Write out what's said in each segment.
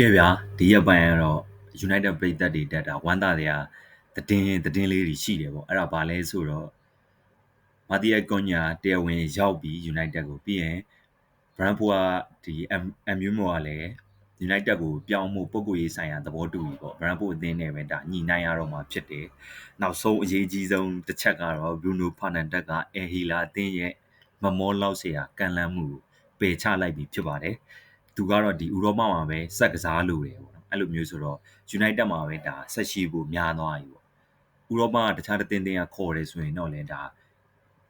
ကဲဗျာဒီရက်ပိုင်းကတော့ United ပရိသတ်တွေတက်တာဝမ်းသာစရာသတင်းသတင်းလေးတွေရှိတယ်ပေါ့အဲ့ဒါဘာလဲဆိုတော့မာတီယက်ကွန်ညာတရားဝင်ရောက်ပြီး United ကိုပြီးရင် Brentford ကဒီ MU မောကလည်း United ကိုပြောင်းမှုပုံကိုရေးဆိုင်ရာသဘောတူပြီပေါ့ Brentford အသင်းနဲ့ပဲဒါညီနိုင်ရတော့မှာဖြစ်တယ်နောက်ဆုံးအရေးကြီးဆုံးတစ်ချက်ကတော့ Bruno Fernandes က El Hilal အသင်းရဲ့မမောလောက်เสียကန်လန်းမှုပယ်ချလိုက်ပြီးဖြစ်ပါတယ် သူကတော့ဒီဥရောပမှာပဲစက်ကစားလို့တယ်ပေါ့နော်အဲ့လိုမျိုးဆိုတော့ United မှာပဲဒါဆက်ရှိဖို့များသွားပြီပေါ့ဥရောပကတခြားတစ်တင်းတင်းကခေါ်တယ်ဆိုရင်တော့လည်းဒါ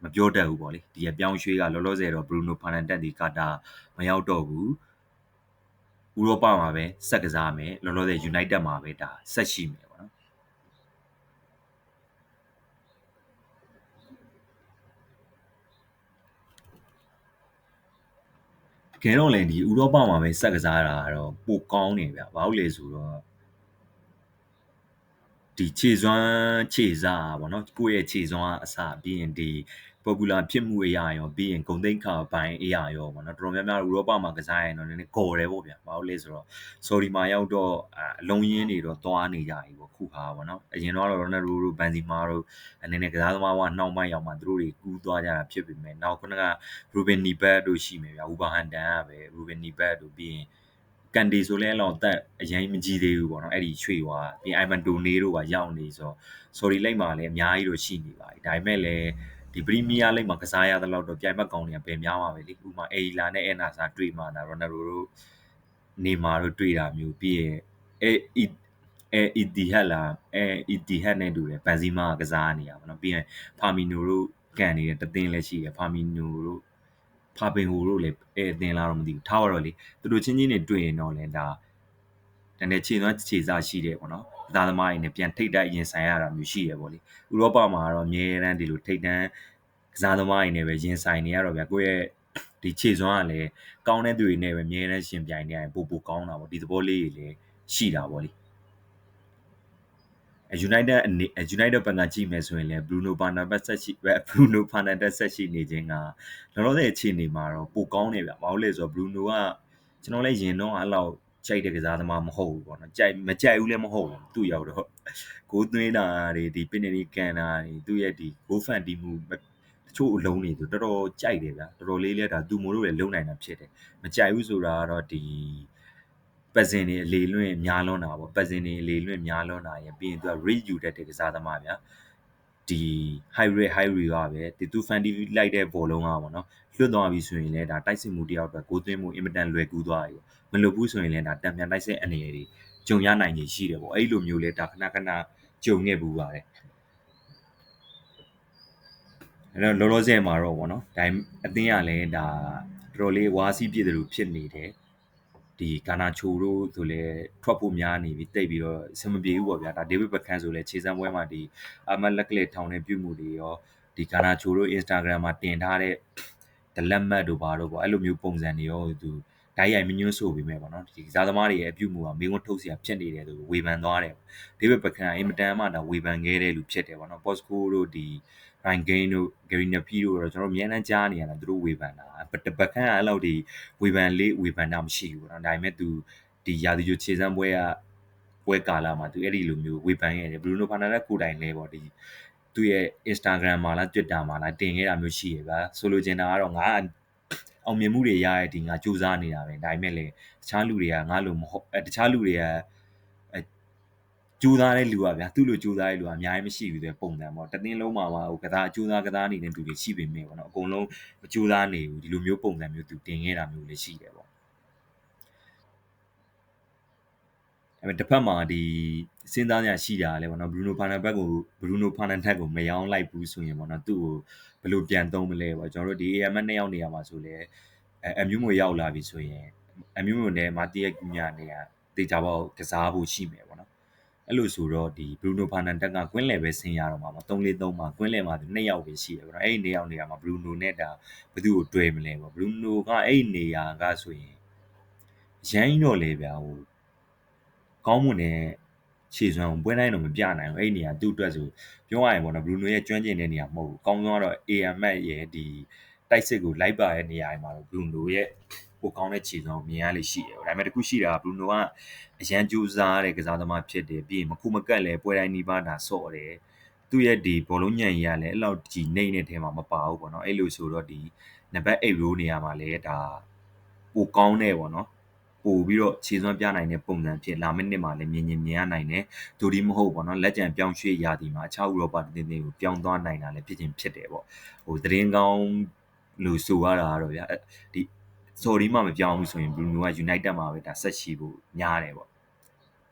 မပြောတတ်ဘူးပေါ့လေဒီအပြောင်းရွှေ့ကလောလောဆယ်တော့ Bruno Fernandes ဒီကာတာမရောက်တော့ဘူးဥရောပမှာပဲစက်ကစားမယ်လောလောဆယ် United မှာပဲဒါဆက်ရှိမယ်ပေါ့နော် ခဲတော့လည်းဒီဥရောပမှာပဲစက်ကစားတာတော့ပိုကောင်းနေဗျဘာလို့လဲဆိုတော့ဒီခြေစွမ်းခြေစားပေါ့နော်ကိုယ့်ရဲ့ခြေစွမ်းအစပြီးရင်ဒီ popular ဖြစ်မှုအရာရောပြီးရင်ဂုံသိက္ခာပိုင်းအရာရောပေါ့နော်တော်တော်များများဥရောပမှာကစားရင်တော့နည်းနည်းကော်တယ်ပေါ့ဗျာဘာလို့လဲဆိုတော့ sorry မှာရောက်တော့အလုံးရင်းတွေတော့သွားနေကြပြီပေါ့ခုခါပေါ့နော်အရင်တော့ Ronaldo တို့ Benzema တို့အနေနဲ့ကစားသမားကနှောက်မိုက်ရောက်မှသူတို့တွေကူးသွားကြတာဖြစ်ပေမဲ့နောက်ခုနက Ruben Neves တို့ရှိမယ်ဗျာ Wolverhampton ကပဲ Ruben Neves တို့ပြီးရင်ကန်ဒီဆိုလဲအဲ့လောက်တက်အရင်မကြည့်သေးဘူးပေါ့နော်အဲ့ဒီချွေွာပြီးအိုင်မန်တိုနေတို့ကရောက်နေဆို sorry လိုက်မှာလည်းအများကြီးတော့ရှိနေပါပြီဒါပေမဲ့လည်း ဒီပရီးမီးယားလိဂ်မှာကစားရတဲ့လောက်တော့ပြိုင်ဘက်ကောင်းတွေကပဲများပါပဲလေဥပမာအေလာနဲ့အဲနာစာတွေ့မှာဒါရိုနယ်ဒိုတို့နေမာတို့တွေ့တာမျိုးပြီးရင်အဲအဲအီတီဟက်လာအဲအီတီဟက်နဲ့တူတယ်ဘန်ဇီမာကစားနေရပါတော့ပြီးရင်ဖာမီနိုတို့ကန်နေတဲ့တသင်းလည်းရှိတယ်ဖာမီနိုတို့ဖာပင်ဟိုတို့လည်းအဲအသင်းလားတော့မသိဘူးထားတော့လေသူတို့ချင်းချင်းတွေတွေ့ရင်တော့လည်းဒါတနေ့ခြေသွမ်းခြေစားရှိတယ်ပေါ့နော် သားသမားတွေနဲ့ပြန်ထိတ်တိုက်ရင်ဆိုင်ရတာမျိုးရှိရပေါ့လေဥရောပမှာတော့အများရန်ဒီလိုထိတ်တန်းကစားသမားတွေနဲ့ပဲရင်ဆိုင်နေရတော့ဗျာကိုယ့်ရဲ့ဒီခြေစွမ်းကလည်းကောင်းတဲ့သူတွေနဲ့ပဲအများရန်ရှင်ပြိုင်နေရင်ပိုပိုကောင်းတာပေါ့ဒီသဘောလေးတွေလည်းရှိတာပေါ့လေ United အနေ United ဘက်ကကြည့်မယ်ဆိုရင်လည်း Bruno Fernandes ဆက်ရှိ Bruno Fernandes ဆက်ရှိနေခြင်းကလောလောဆယ်အခြေအနေမှာတော့ပိုကောင်းနေဗျ။ဘာလို့လဲဆိုတော့ Bruno ကကျွန်တော်လည်းရင်တော့အဲ့လောက် ကြိုက်တဲ့ကစားသမားမဟုတ်ဘူးပေါ့နော်ကြိုက်မကြိုက်ဘူးလည်းမဟုတ်ဘူးသူ့ရောက်တော့ဂိုးသွင်းတာတွေဒီပင်နေကန်တာတွေသူ့ရဲ့ဒီဂိုးဖန်တီးမှုတချို့အလုံးတွေဆိုတော်တော်ကြိုက်တယ်ဗျာတော်တော်လေးလဲဒါသူမို့လို့လည်းလုံနိုင်တာဖြစ်တယ်မကြိုက်ဘူးဆိုတာကတော့ဒီပတ်စင်တွေအလေလွင့်များလွန်းတာပေါ့ပတ်စင်တွေအလေလွင့်များလွန်းတာရင်ပြီးရင်သူက read ယူတတ်တဲ့ကစားသမားဗျာ ဒီ high rate high rate ကပဲဒီသူ fan TV လိုက်တဲ့ဘောလုံးကပေါ့နော်လွတ်သွားပြီဆိုရင်လည်းဒါတိုက်စစ်မှုတယောက်အတွက်ကိုသွင်းမှုအင်မတန်လွယ်ကူးသွားပြီမလွတ်ဘူးဆိုရင်လည်းဒါတံပြန်တိုက်စစ်အနေအတွေဂျုံရနိုင်ကြီးရှိတယ်ပေါ့အဲ့လိုမျိုးလဲဒါခဏခဏဂျုံခဲ့ဘူးပါတယ်အဲ့တော့လောလောဆယ်မှာတော့ဗောနော်ဒါအသင်းကလည်းဒါတော်တော်လေးဝါစီးပြည့်တယ်လို့ဖြစ်နေတယ် ဒီကာနာချိုတို့ဆိုလဲထွက်ဖို့များနေပြီတိတ်ပြီးတော့အဆင်မပြေဘူးပေါ့ဗျာဒါဒေးဗစ်ဘက်ခန်ဆိုလဲခြေစမ်းပွဲမှာဒီအမတ်လက်ကလေးထောင်နေပြုမှုတွေရောဒီကာနာချိုတို့ Instagram မှာတင်ထားတဲ့ဒလက်မတ်တို့ဘာတို့ပေါ့အဲ့လိုမျိုးပုံစံတွေရောသူ ဓာတ်ရိုက်မညွှန်းဆိုပြီးမဲ့ပေါ့နော်ဒီကစားသမားတွေရဲ့အပြုမှုကမင်းတို့ထုတ်เสียဖြစ်နေတယ်သူဝေဖန်သွားတယ်ဒေးဗစ်ဘက်ခန်အင်မတန်မှဒါဝေဖန်ခဲ့တဲ့လူဖြစ်တယ်ပေါ့နော်ပေါ့စကိုတို့ဒီ Ryan Gain တို့ Gary Neville တို့တော့ကျွန်တော်အများအားကြားနေရတာသူတို့ဝေဖန်တာတပတ်ခန့်အဲ့လောက်ဒီဝေဖန်လေးဝေဖန်တာမရှိဘူးเนาะဒါပေမဲ့သူဒီရာသီကျခြေစမ်းပွဲကပွဲကာလမှာသူအဲ့ဒီလိုမျိုးဝေဖန်ခဲ့တယ်ဘရူနိုဖာနာလက်ကိုတိုင်လဲပေါ့ဒီသူ့ရဲ့ Instagram မှာလား Twitter မှာလားတင်ခဲ့တာမျိုးရှိရပါဆိုလိုချင်တာကတော့ငါ အောင်မြင်မှုတွေရတဲ့ဒီငါစူးစမ်းနေတာပဲဒါပေမဲ့လေတခြားလူတွေကငါလိုမဟုတ်တခြားလူတွေကကြိုးစားတဲ့လူကဗျာသူ့လိုကြိုးစားတဲ့လူကအများကြီးမရှိဘူးတဲ့ပုံစံပေါ့တသင်းလုံးမှာဟိုကစားကြိုးစားကစားနေတဲ့လူတွေရှိပေမဲ့ပေါ့နော်အကုန်လုံးမကြိုးစားနေဘူးဒီလိုမျိုးပုံစံမျိုးသူတင်ခဲ့တာမျိုးလည်းရှိတယ်ပေါ့ အဲ့မဲ့တစ်ဖက်မှာဒီစဉ်းစားရရှိတာလဲပေါ့နော်ဘရူနိုဖာနန်ဘက်ကိုဘရူနိုဖာနန်ထက်ကိုမယောင်းလိုက်ဘူးဆိုရင်ပေါ့နော်သူ့ကိုဘယ်လိုပြန်သုံးမလဲပေါ့ကျွန်တော်တို့ဒီ AM နဲ့ရောက်နေရမှာဆိုလဲအမျိုးမျိုးရောက်လာပြီဆိုရင်အမျိုးမျိုးနဲ့မာတီယက်ညနေရတေချာပေါကစားဖို့ရှိမယ်ပေါ့နော်အဲ့လိုဆိုတော့ဒီဘရူနိုဖာနန်တက်ကကွင်းလယ်ပဲဆင်းရတော့မှာပေါ့3-4-3မှာကွင်းလယ်မှာ2ယောက်ပဲရှိတယ်ပေါ့နော်အဲ့ဒီ2ယောက်နေရာမှာဘရူနိုနဲ့ဒါဘယ်သူ့ကိုတွဲမလဲပေါ့ဘရူနိုကအဲ့ဒီနေရာကဆိုရင်ရမ်းတော့လေဗျာဟို ကောင်းမွန်တဲ့ခြေစွမ်းပွဲတိုင်းတော့မပြနိုင်ဘူးအဲ့ဒီနေရာသူ့အတွက်ဆိုပြောရရင်ပေါ့နော်ဘရူနိုရဲ့ကျွမ်းကျင်တဲ့နေရာမဟုတ်ဘူးကောင်းဆုံးကတော့ AM ရဲ့ဒီတိုက်စစ်ကိုလိုက်ပါတဲ့နေရာတွေမှာတော့ဘရူနိုရဲ့ပိုကောင်းတဲ့ခြေစွမ်းကိုမြင်ရလိမ့်ရှိတယ်ဒါပေမဲ့တခုရှိတာဘရူနိုကအရန်ကြိုးစားတဲ့ကစားသမားဖြစ်တယ်ပြီးရင်မခုမကက်လဲပွဲတိုင်းနီးပါးဒါဆော့တယ်သူ့ရဲ့ဒီဘောလုံးညံကြီးကလည်းအဲ့လောက်ကြီးနေနေတဲ့ထဲမှာမပါဘူးပေါ့နော်အဲ့လိုဆိုတော့ဒီနံပါတ်8 row နေရာမှာလည်းဒါပိုကောင်းတဲ့ပေါ့နော် ပို့ပြီးတော့ခြေစွမ်းပြနိုင်တဲ့ပုံစံဖြစ်လာမယ့်နှစ်မှာလည်းမြင်မြင်မြင်ရနိုင်တယ်ဒိုဒီမဟုတ်ပေါ့နော်လက်ကြံပြောင်းရွှေ့ရာဒီမှာအခြားဥရောပတင်းတင်းကိုပြောင်းသွားနိုင်တာလည်းဖြစ်ချင်းဖြစ်တယ်ပေါ့ဟိုသတင်းကောင်းလို့ဆိုရတာကတော့ဗျာဒီဆော်ဒီမှမပြောင်းဘူးဆိုရင်ဘရူနိုက United မှာပဲဒါဆက်ရှိဖို့ညားတယ်ပေါ့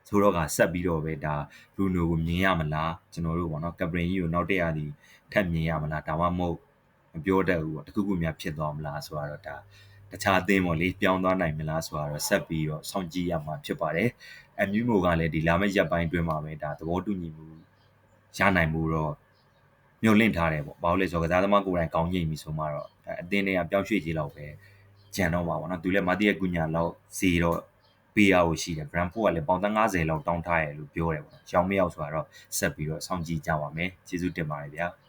ဆိုတော့ကဆက်ပြီးတော့ပဲဒါဘရူနိုကိုမြင်ရမလားကျွန်တော်တို့ပေါ့နော်ကပရင်ကြီးကိုနောက်တရသည်ထပ်မြင်ရမလားဒါမှမဟုတ်မပြောတတ်ဘူးပေါ့တခုခုများဖြစ်သွားမလားဆိုတော့ဒါ တခြားအသင်းပေါ့လေပြောင်းသွားနိုင်မလားဆိုတော့ဆက်ပြီးတော့စောင့်ကြည့်ရမှာဖြစ်ပါတယ်အမျိုးမျိုးကလည်းဒီလာမယ့်ရက်ပိုင်းအတွင်းမှာပဲဒါသဘောတူညီမှုရနိုင်မှုတော့မျှော်လင့်ထားတယ်ပေါ့ဘာလို့လဲဆိုတော့ကစားသမားကိုယ်တိုင်ကောင်းကြီးပြီဆိုမှတော့အသင်းတွေကပြောင်းရွှေ့ခြင်းလောက်ပဲကြံတော့ပါပေါ့နော်သူလည်းမာတီရဲ့ကုညာလောက်စီတော့ပေးရဖို့ရှိတယ် Brentford ကလည်းပေါင်30လောက်တောင်းထားရလို့ပြောတယ်ပေါ့နော်။ရောင်းမရောက်ဆိုတာတော့ဆက်ပြီးတော့စောင့်ကြည့်ကြပါမယ်။ကျေးဇူးတင်ပါတယ်ဗျာ။